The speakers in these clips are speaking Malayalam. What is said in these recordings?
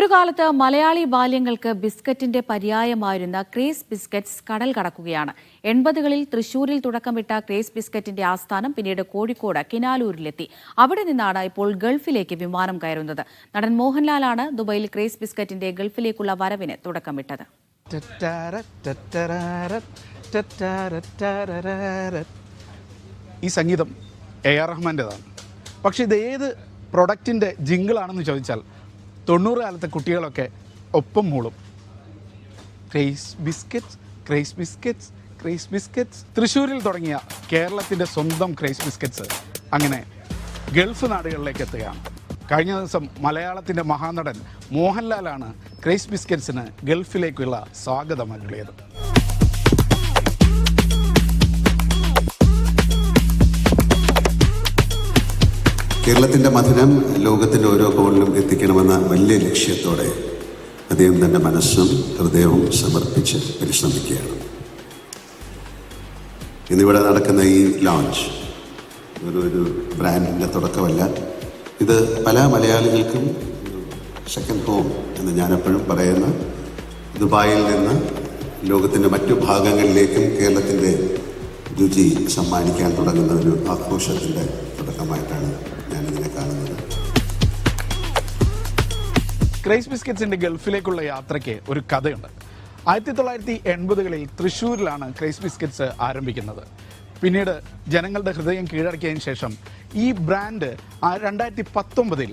ഒരു കാലത്ത് മലയാളി ബാല്യങ്ങൾക്ക് ബിസ്ക്കറ്റിന്റെ പര്യായമായിരുന്ന ക്രേസ് ബിസ്ക്കറ്റ്സ് കടൽ കടക്കുകയാണ്. എൺപതുകളിൽ തൃശൂരിൽ തുടക്കമിട്ട ക്രേസ് ബിസ്ക്കറ്റിന്റെ ആസ്ഥാനം പിന്നീട് കോഴിക്കോട് കിനാലൂരിലെത്തി. അവിടെ നിന്നാണ് ഇപ്പോൾ ഗൾഫിലേക്ക് വിമാനം കയറുന്നത്. നടൻ മോഹൻലാലാണ് ദുബൈയിൽ ക്രേസ് ബിസ്ക്കറ്റിന്റെ ഗൾഫിലേക്കുള്ള വരവിന് തുടക്കമിട്ടത്. ഈ സംഗീതം എ ആർ റഹ്മാന്റെതാണ് പക്ഷേ ഇത് ഏത് പ്രൊഡക്റ്റിന്റെ ജിങ്കിളാണെന്ന് ചോദിച്ചാൽ തൊണ്ണൂറ് കാലത്തെ കുട്ടികളൊക്കെ ഒപ്പം മൂളും. Craze biscuits Craze biscuits Craze biscuits തൃശ്ശൂരിൽ തുടങ്ങിയ കേരളത്തിന്റെ സ്വന്തം ക്രേസ് ബിസ്ക്കറ്റ്സ് അങ്ങനെ ഗൾഫ് നാടുകളിലേക്ക് എത്തുകയാണ്. കഴിഞ്ഞ ദിവസം മലയാളത്തിന്റെ മഹാനടൻ മോഹൻലാലാണ് ക്രേസ് ബിസ്ക്കറ്റ്സിന് ഗൾഫിലേക്കുള്ള സ്വാഗതം അരുളിയത് കേരളത്തിന്റെ മധുരം ലോകത്തിന്റെ ഓരോ കോണിലും എത്തിക്കണമെന്ന വലിയ ലക്ഷ്യത്തോടെ അദ്ദേഹം തന്റെ മനസ്സും ഹൃദയവും സമർപ്പിച്ച് പരിശ്രമിക്കുകയാണ്. ഇന്നിവിടെ നടക്കുന്ന ഈ ലോഞ്ച് ഒരു ഒരു ബ്രാൻഡിന്റെ തുടക്കമല്ല. ഇത് പല മലയാളികൾക്കും സെക്കൻഡ് ഹോം എന്ന് ഞാനെപ്പോഴും പറയുന്ന. ദുബായിൽ നിന്ന് ലോകത്തിന്റെ മറ്റു ഭാഗങ്ങളിലേക്കും കേരളത്തിന്റെ രുചി സമ്മാനിക്കാൻ തുടങ്ങുന്ന ഒരു ആഘോഷത്തിന്റെ തുടക്കമായിട്ടാണ് ക്രൈസ് ബിസ്ക്കറ്റ്സിന്റെ ഗൾഫിലേക്കുള്ള യാത്രയ്ക്ക് ഒരു കഥയുണ്ട്. ആയിരത്തി തൊള്ളായിരത്തി എൺപതുകളിൽ തൃശ്ശൂരിലാണ് ക്രൈസ് ബിസ്ക്കറ്റ്സ് ആരംഭിക്കുന്നത്. പിന്നീട് ജനങ്ങളുടെ ഹൃദയം കീഴടക്കിയതിന് ശേഷം ഈ ബ്രാൻഡ് രണ്ടായിരത്തി പത്തൊമ്പതിൽ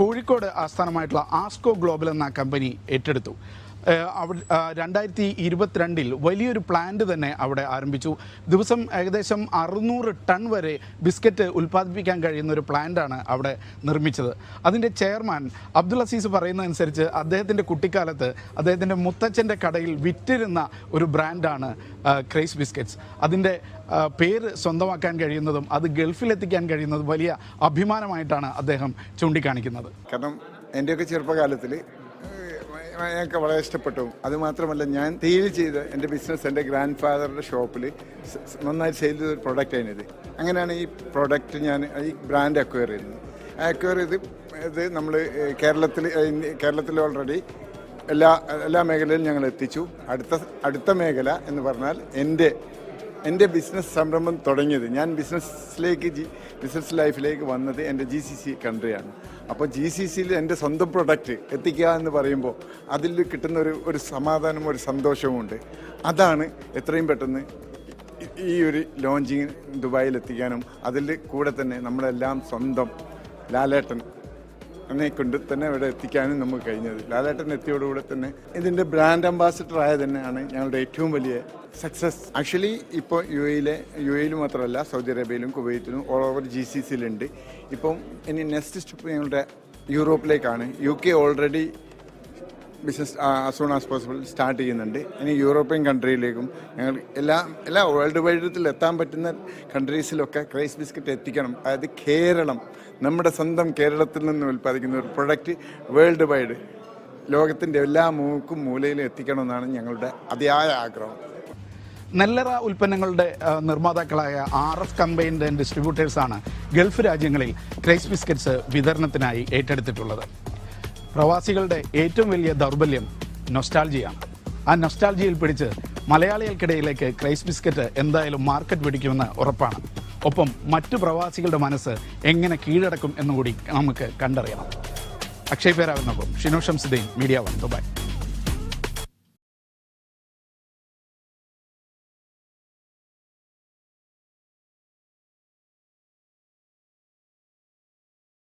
കോഴിക്കോട് ആസ്ഥാനമായിട്ടുള്ള ആസ്കോ ഗ്ലോബൽ എന്ന കമ്പനി ഏറ്റെടുത്തു. രണ്ടായിരത്തി ഇരുപത്തിരണ്ടിൽ വലിയൊരു പ്ലാന്റ് തന്നെ അവിടെ ആരംഭിച്ചു. ദിവസം ഏകദേശം അറുന്നൂറ് ടൺ വരെ ബിസ്ക്കറ്റ് ഉൽപ്പാദിപ്പിക്കാൻ കഴിയുന്ന ഒരു പ്ലാന്റാണ് അവിടെ നിർമ്മിച്ചത്. അതിന്റെ ചെയർമാൻ അബ്ദുൾ അസീസ് പറയുന്നതനുസരിച്ച് അദ്ദേഹത്തിന്റെ കുട്ടിക്കാലത്ത് അദ്ദേഹത്തിന്റെ മുത്തച്ഛന്റെ കടയിൽ വിറ്റിരുന്ന ഒരു ബ്രാൻഡാണ് ക്രൈസ് ബിസ്ക്കറ്റ്സ് അതിന്റെ പേര് സ്വന്തമാക്കാൻ കഴിയുന്നതും അത് ഗൾഫിലെത്തിക്കാൻ കഴിയുന്നതും വലിയ അഭിമാനമായിട്ടാണ് അദ്ദേഹം ചൂണ്ടിക്കാണിക്കുന്നത്. കാരണം എന്റെയൊക്കെ ചെറുപ്പകാലത്തിൽ ഞങ്ങൾക്ക് വളരെ ഇഷ്ടപ്പെട്ടു. അതുമാത്രമല്ല ഞാൻ തീൽ ചെയ്ത് എന്റെ ബിസിനസ് എന്റെ ഗ്രാൻഡ് ഫാദറുടെ ഷോപ്പിൽ നന്നായി സെയിൽ ചെയ്ത ഒരു പ്രോഡക്റ്റ് ഇത് അങ്ങനെയാണ് ഈ പ്രോഡക്റ്റ് ഞാൻ ഈ ബ്രാൻഡ് അക്വയർ ചെയ്യുന്നത് അക്വയർ ചെയ്ത് ഇത് നമ്മൾ കേരളത്തിൽ കേരളത്തിൽ ഓൾറെഡി എല്ലാ എല്ലാ മേഖലയിലും ഞങ്ങൾ എത്തിച്ചു. അടുത്ത അടുത്ത മേഖല എന്ന് പറഞ്ഞാൽ എന്റെ എന്റെ ബിസിനസ് സംരംഭം തുടങ്ങിയത് ഞാൻ ബിസിനസ്സിലേക്ക് ജി ബിസിനസ് ലൈഫിലേക്ക് വന്നത് എന്റെ ജി സി സി കൺട്രിയാണ് അപ്പോൾ ജി സി സിയിൽ എന്റെ സ്വന്തം പ്രൊഡക്റ്റ് എത്തിക്കുക എന്ന് പറയുമ്പോൾ അതിൽ കിട്ടുന്ന ഒരു ഒരു സമാധാനവും ഒരു സന്തോഷവും ഉണ്ട്. അതാണ് എത്രയും പെട്ടെന്ന് ഈ- ഒരു ലോഞ്ചിങ് ദുബായിൽ എത്തിക്കാനും അതിൽ കൂടെ തന്നെ നമ്മളെല്ലാം സ്വന്തം ലാലേട്ടൻ എന്നെ കൊണ്ട് തന്നെ ഇവിടെ എത്തിക്കാനും നമുക്ക് കഴിഞ്ഞത്. ലാലേട്ടൻ എത്തിയോടുകൂടെ തന്നെ ഇതിന്റെ ബ്രാൻഡ് അംബാസിഡർ ആയ തന്നെയാണ് ഞങ്ങളുടെ ഏറ്റവും വലിയ സക്സസ് ആക്ച്വലി ഇപ്പോൾ യു എയിലെ യു എയിൽ മാത്രമല്ല സൗദി അറേബ്യയിലും കുവൈത്തിലും ഓൾ ഓവർ ജി സി സിയിലുണ്ട് ഇപ്പം ഇനി നെക്സ്റ്റ് സ്റ്റെപ്പ് ഞങ്ങളുടെ യൂറോപ്പിലേക്കാണ്. U K already business soon as possible start ചെയ്യുന്നുണ്ട്. ഇനി യൂറോപ്യൻ കൺട്രിയിലേക്കും ഞങ്ങൾ എല്ലാ എല്ലാ വേൾഡ് വൈഡിൽ എത്താൻ പറ്റുന്ന കൺട്രീസിലൊക്കെ ക്രൈസ് ബിസ്ക്കറ്റ് എത്തിക്കണം. അതായത് കേരളം നമ്മുടെ സ്വന്തം കേരളത്തിൽ നിന്ന് ഉൽപ്പാദിക്കുന്ന ഒരു പ്രൊഡക്റ്റ് വേൾഡ് വൈഡ് ലോകത്തിന്റെ എല്ലാ മൂക്കും മൂലയിലും എത്തിക്കണമെന്നാണ് ഞങ്ങളുടെ അതിയായ ആഗ്രഹം. നെല്ലറ ഉൽപ്പന്നങ്ങളുടെ നിർമ്മാതാക്കളായ ആർ എഫ് കമ്പൈൻഡ് ഡിസ്ട്രിബ്യൂട്ടേഴ്സാണ് ഗൾഫ് രാജ്യങ്ങളിൽ ക്രൈസ് ബിസ്ക്കറ്റ്സ് വിതരണത്തിനായി ഏറ്റെടുത്തിട്ടുള്ളത്. പ്രവാസികളുടെ ഏറ്റവും വലിയ ദൗർബല്യം നൊസ്റ്റാൾജിയാണ് ആ നൊസ്റ്റാൾജിയിൽ പിടിച്ച് മലയാളികൾക്കിടയിലേക്ക് ക്രൈസ് ബിസ്ക്കറ്റ് എന്തായാലും മാർക്കറ്റ് പിടിക്കുമെന്ന് ഉറപ്പാണ്. ഒപ്പം മറ്റു പ്രവാസികളുടെ മനസ്സ് എങ്ങനെ കീഴടക്കും എന്നുകൂടി നമുക്ക് കണ്ടറിയണം. Akshay പേരാവിനൊപ്പം Shino Shamsuddin media one Dubai.